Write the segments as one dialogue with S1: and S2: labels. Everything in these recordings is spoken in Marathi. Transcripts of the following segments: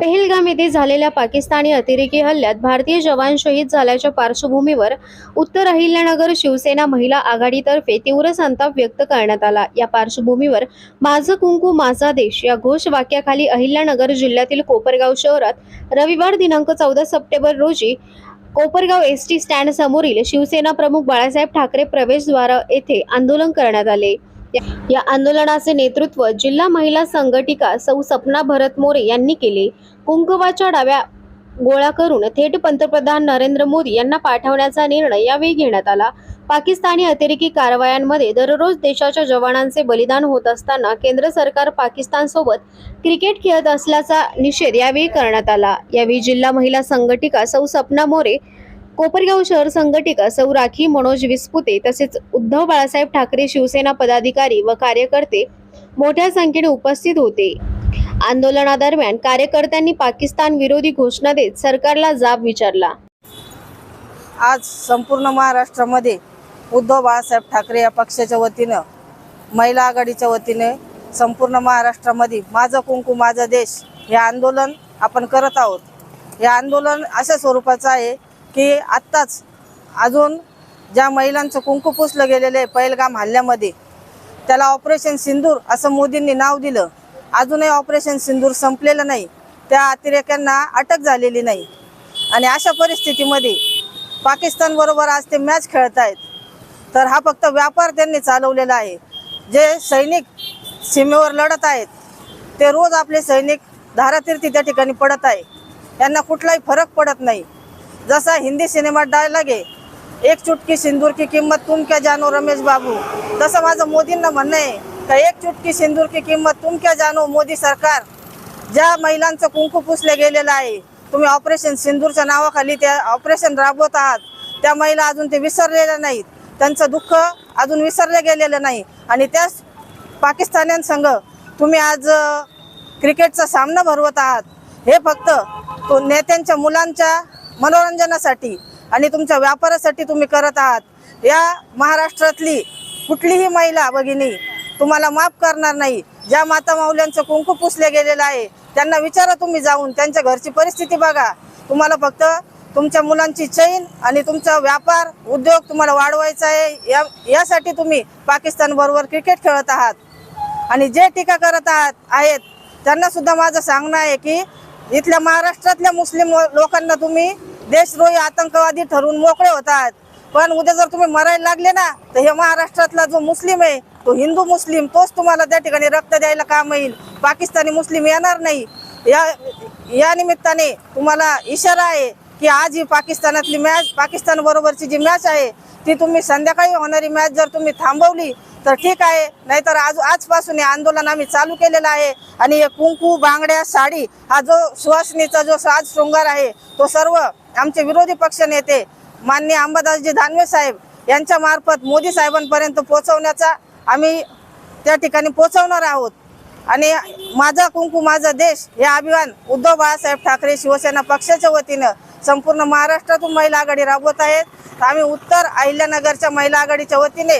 S1: पेहलगाम येथे झालेल्या पाकिस्तानी अतिरेकी हल्ल्यात भारतीय जवान शहीद झाल्याच्या पार्श्वभूमीवर उत्तर अहिल्यानगर शिवसेना महिला आघाडीतर्फे तीव्र संताप व्यक्त करण्यात आला. या पार्श्वभूमीवर माझं कुंकू माझा देश या घोषवाक्याखाली अहिल्यानगर जिल्ह्यातील कोपरगाव शहरात रविवार दिनांक चौदा सप्टेंबर रोजी कोपरगाव एस टी स्टँड समोरील शिवसेना प्रमुख बाळासाहेब ठाकरे प्रवेशद्वार येथे आंदोलन करण्यात आले. या- आंदोलनाचे नेतृत्व जिल्हा महिला संघटिका सौ सपना भरत मोरे यांनी केले. कुंकवाच्या डाव्या गोळा करून थेट पंतप्रधान नरेंद्र मोदी यांना पाठवण्याचा निर्णय यावेळी घेण्यात आला. पाकिस्तानी अतिरेकी कारवायांमध्ये दररोज देशाच्या जवानांचे बलिदान होत असताना केंद्र सरकार पाकिस्तान सोबत क्रिकेट खेळत असल्याचा निषेध यावेळी करण्यात आला. यावेळी जिल्हा महिला संघटिका सौ सपना मोरे कोपरगाव शहर संघटिका सौ राखी मनोज विस्पुते तसेच उद्धव बाळासाहेब ठाकरे शिवसेना पदाधिकारी व कार्यकर्ते मोठ्या संख्येने उपस्थित होते. आंदोलनादरम्यान कार्यकर्त्यांनी पाकिस्तान विरोधी घोषणा देत सरकारला जाब विचारला.
S2: आज संपूर्ण महाराष्ट्रामध्ये उद्धव बाळासाहेब ठाकरे या पक्षाच्या वतीनं महिला आघाडीच्या वतीने संपूर्ण महाराष्ट्रामध्ये माझं कुंकू माझा देश हे आंदोलन आपण करत आहोत. हे आंदोलन अशा स्वरूपाचं आहे की आत्ताच अजून ज्या महिलांचं कुंकू पुसलं गेलेलं आहे पहिलगाम हल्ल्यामध्ये त्याला ऑपरेशन सिंदूर असं मोदींनी नाव दिलं. अजूनही ऑपरेशन सिंदूर संपलेलं नाही. त्या अतिरेक्यांना अटक झालेली नाही. आणि अशा परिस्थितीमध्ये पाकिस्तानबरोबर आज ते मॅच खेळत आहेत तर हा फक्त व्यापार त्यांनी चालवलेला आहे. जे सैनिक सीमेवर लढत आहेत ते रोज आपले सैनिक धारातीर्थी त्या ठिकाणी पडत आहे. यांना कुठलाही फरक पडत नाही. जसा हिंदी सिनेमात डायलॉग आहे एक चुटकी सिंदूर की किंमत तुम क्या जानो रमेश बाबू? तसं माझं मोदींना म्हणणं आहे का एक चुटकी सिंदूर की किंमत तुम क्या जानो मोदी सरकार? ज्या महिलांचं कुंकू पुसले गेलेलं आहे तुम्ही ऑपरेशन सिंदूरच्या नावाखाली त्या ऑपरेशन राबवत आहात. त्या महिला अजून ते विसरलेल्या नाहीत. त्यांचं दुःख अजून विसरले गेलेलं नाही. आणि त्याच पाकिस्तान्यांसंग तुम्ही आज क्रिकेटचा सामना भरवत आहात. हे फक्त तो नेत्यांच्या मुलांच्या मनोरंजनासाठी आणि तुमच्या व्यापारासाठी तुम्ही करत आहात. या महाराष्ट्रातली कुठलीही महिला भगिनी तुम्हाला माफ करणार नाही. ज्या माता माऊल्यांचं कुंकू पुसले गेलेलं आहे त्यांना विचारा तुम्ही जाऊन त्यांच्या घरची परिस्थिती बघा. तुम्हाला फक्त तुमच्या मुलांची चैन आणि तुमचा व्यापार उद्योग तुम्हाला वाढवायचा आहे. या यासाठी तुम्ही पाकिस्तान बरोबर क्रिकेट खेळत आहात. आणि जे टीका करत आहात आहेत त्यांना सुद्धा माझं सांगणं आहे की इथल्या महाराष्ट्रातल्या मुस्लिम लोकांना तुम्ही देशद्रोही आतंकवादी ठरवून मोकळे होतात. पण उद्या जर तुम्ही मरायला लागले ना तर हे महाराष्ट्रातला जो मुस्लिम आहे तो हिंदू मुस्लिम तोच तुम्हाला त्या ठिकाणी रक्त द्यायला काम येईल. पाकिस्तानी मुस्लिम येणार नाही. या या निमित्ताने तुम्हाला इशारा आहे की आज ही पाकिस्तानातली मॅच पाकिस्तान बरोबरची जी मॅच आहे ती तुम्ही संध्याकाळी होणारी मॅच जर तुम्ही थांबवली तर ठीक आहे. नाहीतर आज आजपासून हे आंदोलन आम्ही चालू केलेलं आहे. आणि हे कुंकू बांगड्या साडी हा जो सुहासनीचा जो साज शृंगार आहे तो सर्व आमचे विरोधी पक्ष नेते माननीय अंबादासजी दानवे साहेब यांच्या मार्फत मोदी साहेबांपर्यंत पोहोचवण्याचा आम्ही त्या ठिकाणी पोहोचवणार आहोत. आणि माझा कुंकू माझा देश हे अभियान उद्धव बाळासाहेब ठाकरे शिवसेना पक्षाच्या वतीनं संपूर्ण महाराष्ट्रातून महिला आघाडी राबवत आहेत. तर आम्ही उत्तर अहिल्यानगरच्या महिला आघाडीच्या वतीने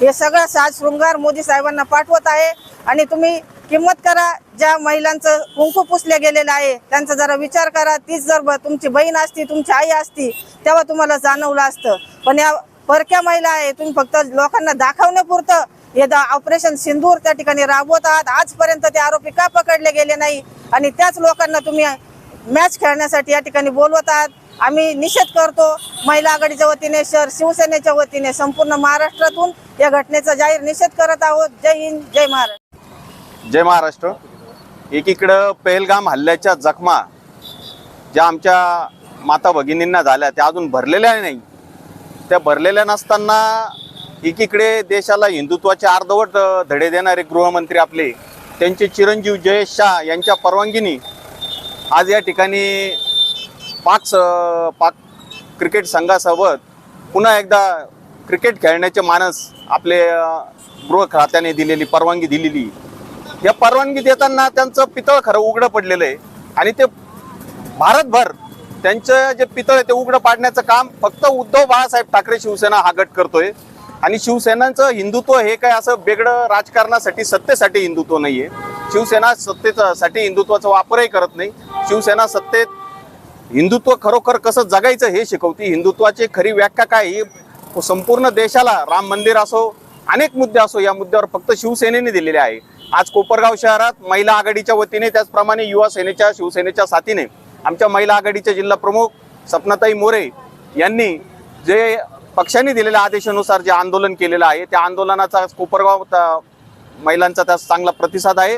S2: हे सगळं साज शृंगार मोदी साहेबांना पाठवत आहे. आणि तुम्ही किंमत करा ज्या महिलांचं कुंकू पुसले गेलेलं आहे त्यांचा जरा विचार करा. तीच जर ब- तुमची बहीण असती तुमची आई असती तेव्हा तुम्हाला जाणवलं असतं. पण या परक्या महिला आहे तुम्ही फक्त लोकांना दाखवण्यापुरतं हे दा- ऑपरेशन सिंदूर त्या ठिकाणी राबवत आहात. आजपर्यंत ते आरोपी का पकडले गेले नाही? आणि त्याच लोकांना तुम्ही मॅच खेळण्यासाठी या ठिकाणी बोलवत आहात. आम्ही निषेध करतो महिला आघाडीच्या वतीने शहर शिवसेनेच्या वतीने संपूर्ण महाराष्ट्रातून या घटनेचा जाहीर निषेध करत आहोत. जय हिंद जय महाराष्ट्र.
S3: जय महाराष्ट्र. एकीकडं पेहलगाम हल्ल्याच्या जखमा ज्या आमच्या माता भगिनींना झाल्या त्या अजून भरलेल्या नाही. त्या भरलेल्या नसताना एकीकडे देशाला हिंदुत्वाचे अर्धवट धडे देणारे गृहमंत्री आपले त्यांचे चिरंजीव जयेश शाह यांच्या परवानगीने आज या ठिकाणी पाच पाक क्रिकेट संघासोबत पुन्हा एकदा क्रिकेट खेळण्याचे मानस आपले गृह खात्याने दिलेली परवानगी दिलेली. या परवानगी देताना त्यांचं पितळ खरं उघडं पडलेलं आहे. आणि ते भारतभर त्यांचं जे पितळ आहे ते उघडं पाडण्याचं काम फक्त उद्धव बाळासाहेब ठाकरे शिवसेना हा गट करतोय. आणि शिवसेनांचं हिंदुत्व हे काय असं वेगळं राजकारणासाठी सत्तेसाठी हिंदुत्व नाही आहे शिवसेना सत्तेसाठी हिंदुत्वाचा वापरही करत नाही. शिवसेना सत्तेत हिंदुत्व खरोखर कसं जगायचं हे शिकवती. हिंदुत्वाची खरी व्याख्या काय? ही संपूर्ण देशाला राम मंदिर असो अनेक मुद्दे असो या मुद्द्यावर फक्त शिवसेनेने दिलेले आहे. आज कोपरगाव शहरात महिला आघाडीच्या वतीने त्याचप्रमाणे युवा सेनेच्या शिवसेनेच्या साथीने आमच्या महिला आघाडीच्या जिल्हा प्रमुख सपनाताई मोरे यांनी जे पक्षांनी दिलेल्या आदेशानुसार जे आंदोलन केलेलं आहे त्या आंदोलनाचा कोपरगाव महिलांचा त्यास चांगला प्रतिसाद आहे.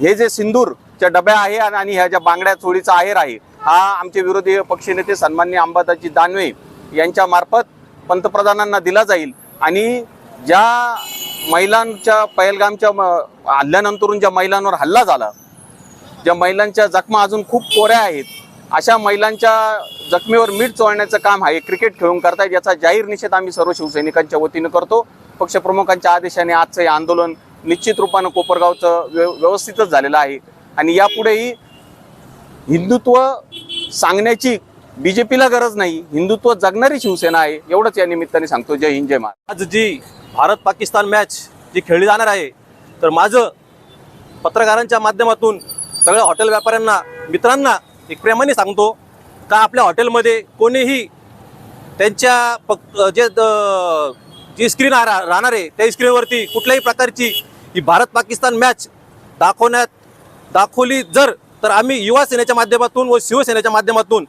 S3: हे जे सिंदूर च्या डब्या आहे आणि ह्या ज्या बांगड्या चोळीचा आहेर आहे हा आमचे विरोधी पक्षनेते सन्मान्य अंबादाजी दानवे यांच्या मार्फत पंतप्रधानांना दिला जाईल. आणि ज्या महिलांच्या पहलगामच्या म- हल्ल्यानंतरून ज्या महिलांवर हल्ला झाला ज्या महिलांच्या जखमा अजून खूप कोऱ्या आहेत अशा महिलांच्या जखमेवर मीठ चोळण्याचं काम आहे क्रिकेट खेळून करतायत याचा जाहीर निषेध आम्ही सर्व शिवसैनिकांच्या वतीनं करतो. पक्षप्रमुखांच्या आदेशाने आजचं हे आंदोलन निश्चित रूपानं कोपरगावचं व्यव व्यवस्थितच झालेलं आहे. आणि यापुढेही हिंदुत्व सांगण्याची बी जे पीला गरज नाही. हिंदुत्व जगणारी शिवसेना आहे एवढंच या निमित्ताने सांगतो. जय हिंद जय महाराज
S4: आज जी भारत पाकिस्तान मॅच जी खेळली जाणार आहे तर माझं पत्रकारांच्या माध्यमातून सगळ्या हॉटेल व्यापाऱ्यांना मित्रांना एक प्रेमाने सांगतो का आपल्या हॉटेलमध्ये कोणीही त्यांच्या पक जे जी स्क्रीन राहणार आहे त्या स्क्रीनवरती कुठल्याही प्रकारची ही भारत पाकिस्तान मॅच दाखवण्यात दाखवली जर तर आम्ही युवा सेनेच्या माध्यमातून व शिवसेनेच्या माध्यमातून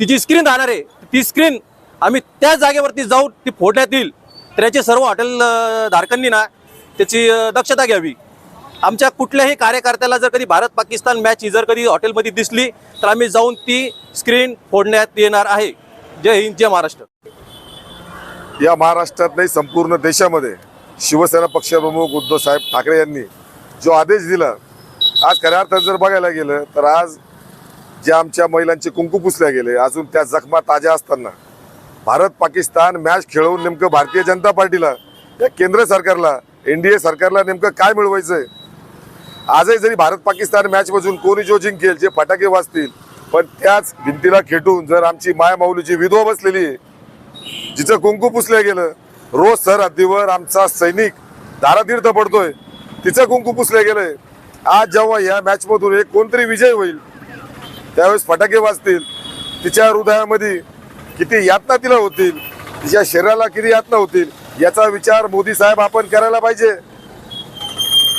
S4: ती जी स्क्रीन राहणार आहे. ती स्क्रीन आम्ही त्या जागेवरती जाऊन ती फोडण्यात येईल. तर याची सर्व हॉटेल धारकांनी ना त्याची दक्षता घ्यावी. आमच्या कुठल्याही कार्यकर्त्याला जर कधी भारत पाकिस्तान मॅच ही जर कधी हॉटेलमध्ये दिसली तर आम्ही जाऊन ती स्क्रीन फोडण्यात येणार आहे. जय हिंद जय महाराष्ट्र.
S5: या महाराष्ट्रात नाही संपूर्ण देशामध्ये शिवसेना पक्षप्रमुख उद्धव साहेब ठाकरे यांनी जो आदेश दिला आज खऱ्या अर्थात जर बघायला गेलं तर आज ज्या आमच्या महिलांचे कुंकू पुसल्या गेले अजून त्या जखमा ताज्या असताना भारत पाकिस्तान मॅच खेळवून नेमकं भारतीय जनता पार्टीला या केंद्र सरकारला एन डी ए सरकारला नेमकं काय मिळवायचंय? आजही जरी भारत पाकिस्तान मॅचमधून कोणी जो जिंकेल जे फटाके वाजतील पण त्याच भिंतीला खेटून जर आमची मायमाऊलीची विधवा बसलेली आहे जिचं कुंकू पुसल्या गेलं रोज सरहद्दीवर आमचा सैनिक धारातीर्थ पडतोय तिचं कुंकू पुसलं गेलंय आज जेव्हा या मॅच मधून एक कोणतरी विजय होईल त्यावेळेस फटाके वाजतील तिच्या हृदयामध्ये किती यातना तिला होतील तिच्या शरीराला किती यातना होतील याचा विचार मोदी साहेब आपण करायला पाहिजे.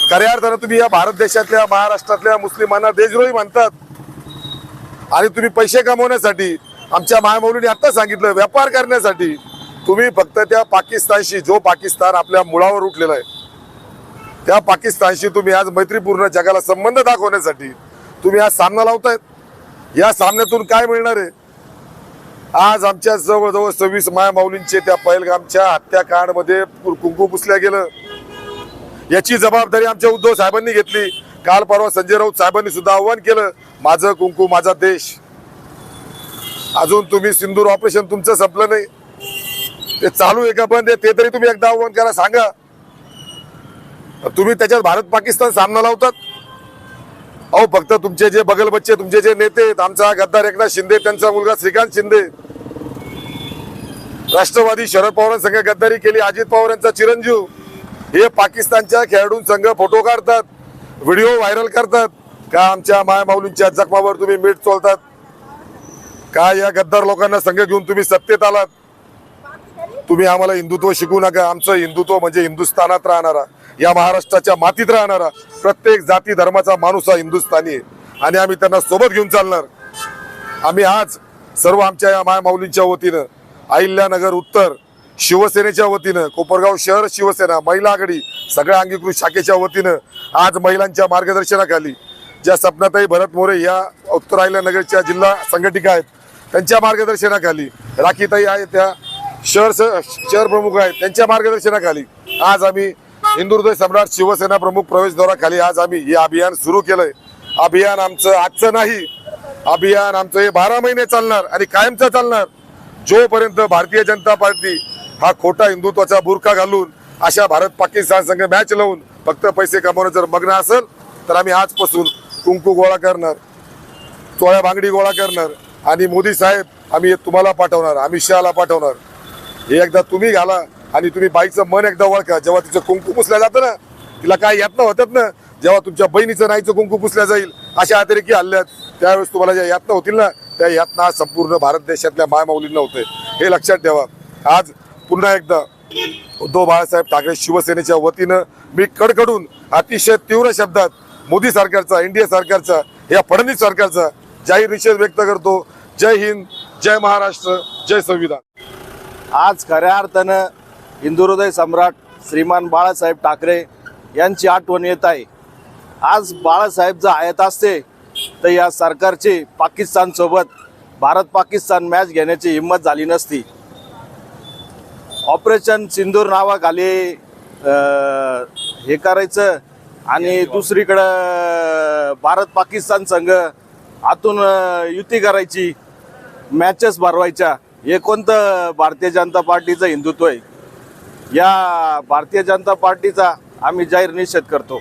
S5: खऱ्या अर्थानं तुम्ही या भारत देशातल्या महाराष्ट्रातल्या मुस्लिमांना देशद्रोही म्हणतात. आणि तुम्ही पैसे कमवण्यासाठी आमच्या महामौलीने आता सांगितलं व्यापार करण्यासाठी तुम्ही फक्त त्या पाकिस्तानशी जो पाकिस्तान आपल्या मुळावर उठलेला आहे त्या पाकिस्तानशी तुम्ही आज मैत्रीपूर्ण जगाला संबंध दाखवण्यासाठी तुम्ही आज सामना लावतायत. या सामन्यातून काय मिळणार आहे? आज आमच्या जवळजवळ सव्वीस माया माऊलींचे त्या पहिलगामच्या हत्याकांडमध्ये कुंकू पुसल्या गेलं. याची जबाबदारी आमच्या उद्धव साहेबांनी घेतली. काल परवा संजय राऊत साहेबांनी सुद्धा आव्हान केलं. माझं कुंकू माझा देश. अजून तुम्ही सिंदूर ऑपरेशन तुमचं संपलं नाही. ते चालू आहे का बंद आहे ते तरी तुम्ही एकदा आव्हान करा सांगा. तुम्ही त्याच्यात भारत पाकिस्तान सामना लावतात. अहो फक्त तुमचे जे बगल बच्चे तुमचे जे नेते आहेत आमचा गद्दार एकनाथ शिंदे त्यांचा मुलगा श्रीकांत शिंदे. राष्ट्रवादी शरद पवारांसंघ गद्दारी केली अजित पवार यांचा चिरंजीव. हे पाकिस्तानच्या खेळाडूंसंघ फोटो काढतात व्हिडिओ व्हायरल करतात. का आमच्या मायमाऊलींच्या जखमावर तुम्ही मीठ चोलतात का या गद्दार लोकांना संघ घेऊन तुम्ही सत्तेत आलात? तुम्ही आम्हाला हिंदुत्व शिकू नका. आमचं हिंदुत्व म्हणजे हिंदुस्थानात राहणारा. या महाराष्ट्राच्या मातीत राहणारा प्रत्येक जाती धर्माचा माणूस हा हिंदुस्थानी आहे. आणि आम्ही त्यांना सोबत घेऊन चालणार. आम्ही आज सर्व आमच्या या मायमाऊलींच्या वतीनं अहिल्यानगर उत्तर शिवसेनेच्या वतीनं कोपरगाव शहर शिवसेना महिला आघाडी सगळ्या अंगीकृत शाखेच्या वतीनं आज महिलांच्या मार्गदर्शनाखाली ज्या सपनाताई भरत मोरे या उत्तर अहिल्यानगरच्या जिल्हा संघटिका आहेत त्यांच्या मार्गदर्शनाखाली राखीताई आहेत त्या शहर शहर प्रमुख आहेत त्यांच्या मार्गदर्शनाखाली आज आम्ही हिंदू सम्राट शिवसेना प्रमुख प्रवेश आज आम्ही हे अभियान सुरू केलंय. अभियान आमचं आजचं नाही. अभियान आमचं हे बारा महिने चालणार आणि कायमचं चालणार. जोपर्यंत भारतीय जनता पार्टी हा खोटा हिंदुत्वाचा बुरखा घालून अशा भारत पाकिस्तान संघ मॅच लावून फक्त पैसे कमवणं जर मग्न असेल तर आम्ही आजपासून कुंकू गोळा करणार चोळ्या बांगडी गोळा करणार आणि मोदी साहेब आम्ही तुम्हाला पाठवणार अमित शहाला पाठवणार. हे एकदा तुम्ही घाला. आणि तुम्ही बाईचं मन एकदा ओळखा जेव्हा तिचं कुंकू पुसल्या जातं ना तिला काय यातना होतात ना जेव्हा तुमच्या बहिणीचं नाहीचं कुंकू पुसल्या जाईल अशा अतिरेकी हल्ल्यात त्यावेळेस तुम्हाला ज्या यातना होतील ना त्या यातना संपूर्ण भारत देशातल्या मायमाऊलींना होते हे लक्षात ठेवा. आज पुन्हा एकदा उद्धव बाळासाहेब ठाकरे शिवसेनेच्या वतीनं मी कडकडून अतिशय तीव्र शब्दात मोदी सरकारचा एनडीए सरकारचा या फडणवीस सरकारचा जाहीर निषेध व्यक्त करतो. जय हिंद जय महाराष्ट्र जय संविधान.
S6: आज खऱ्या अर्थानं हिंदुहृदय सम्राट श्रीमान बाळासाहेब ठाकरे यांची आठवण येत आहे. आज बाळासाहेब जर आहेत असते तर या सरकारची पाकिस्तानसोबत भारत पाकिस्तान मॅच घेण्याची हिंमत झाली नसती. ऑपरेशन सिंदूर नावाखाली हे करायचं आणि दुसरीकडं भारत पाकिस्तान संघ आतून युती करायची मॅचेस भरवायच्या. हे कोणतं भारतीय जनता पार्टीचं हिंदुत्व आहे? या भारतीय जनता पार्टीचा आम्ही जाहीर निषेध करतो.